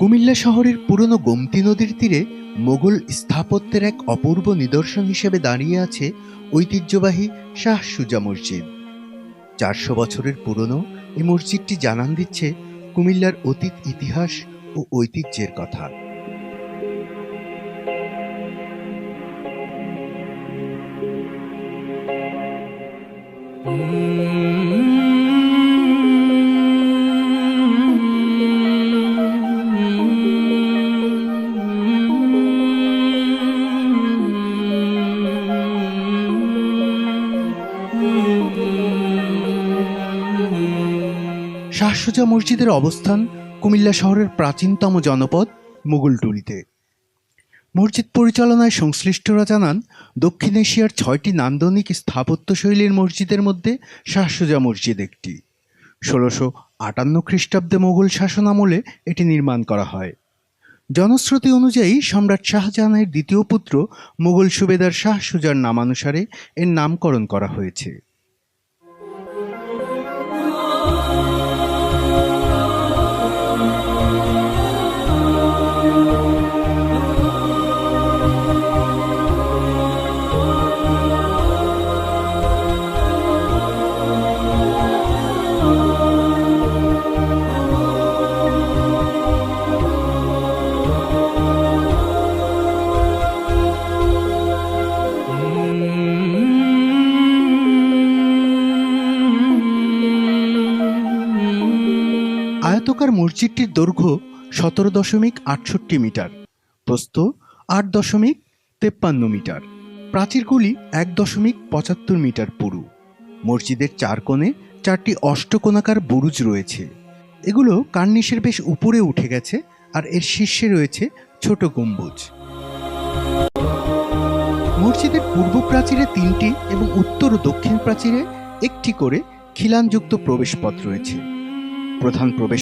কুমিল্লা শহরের পুরনো গোমতী নদীর তীরে মোগল স্থাপত্যের এক অপূর্ব নিদর্শন হিসেবে দাঁড়িয়ে আছে ঐতিহ্যবাহী শাহ সুজা মসজিদ। চারশো বছরের পুরনো এই মসজিদটি জানান দিচ্ছে কুমিল্লার অতীত ইতিহাস ও ঐতিহ্যের কথা। শাহ সুজা মসজিদের অবস্থান কুমিল্লা শহরের প্রাচীনতম জনপদ মুঘলটুলিতে মসজিদ পরিচালনায় সংশ্লিষ্টরা জানান, দক্ষিণ এশিয়ার ছয়টি নান্দনিক স্থাপত্যশৈলীর মসজিদের মধ্যে শাহ সুজা মসজিদ একটি। ষোলোশো আটান্ন খ্রিস্টাব্দে মোগল শাসনামলে এটি নির্মাণ করা হয়। জনশ্রুতি অনুযায়ী সম্রাট শাহজাহানের দ্বিতীয় পুত্র মোগল সুবেদার শাহ সুজার নামানুসারে এর নামকরণ করা হয়েছে। আয়তকার মসজিদটির দৈর্ঘ্য সতেরো দশমিক আটষট্টি মিটার, প্রস্থ আট দশমিক তেপ্পান্ন মিটার প্রাচীরগুলি এক দশমিক পঁচাত্তর মিটার পুরু। মসজিদের চার কোণে চারটি অষ্টকোণাকার বুরুজ রয়েছে। এগুলো কার্নিশের বেশ উপরে উঠে গেছে আর এর শীর্ষে রয়েছে ছোট গম্বুজ। মসজিদের পূর্ব প্রাচীরে তিনটি এবং উত্তর ও দক্ষিণ প্রাচীরে একটি করে খিলানযুক্ত প্রবেশপথ রয়েছে। প্রধান প্রবেশ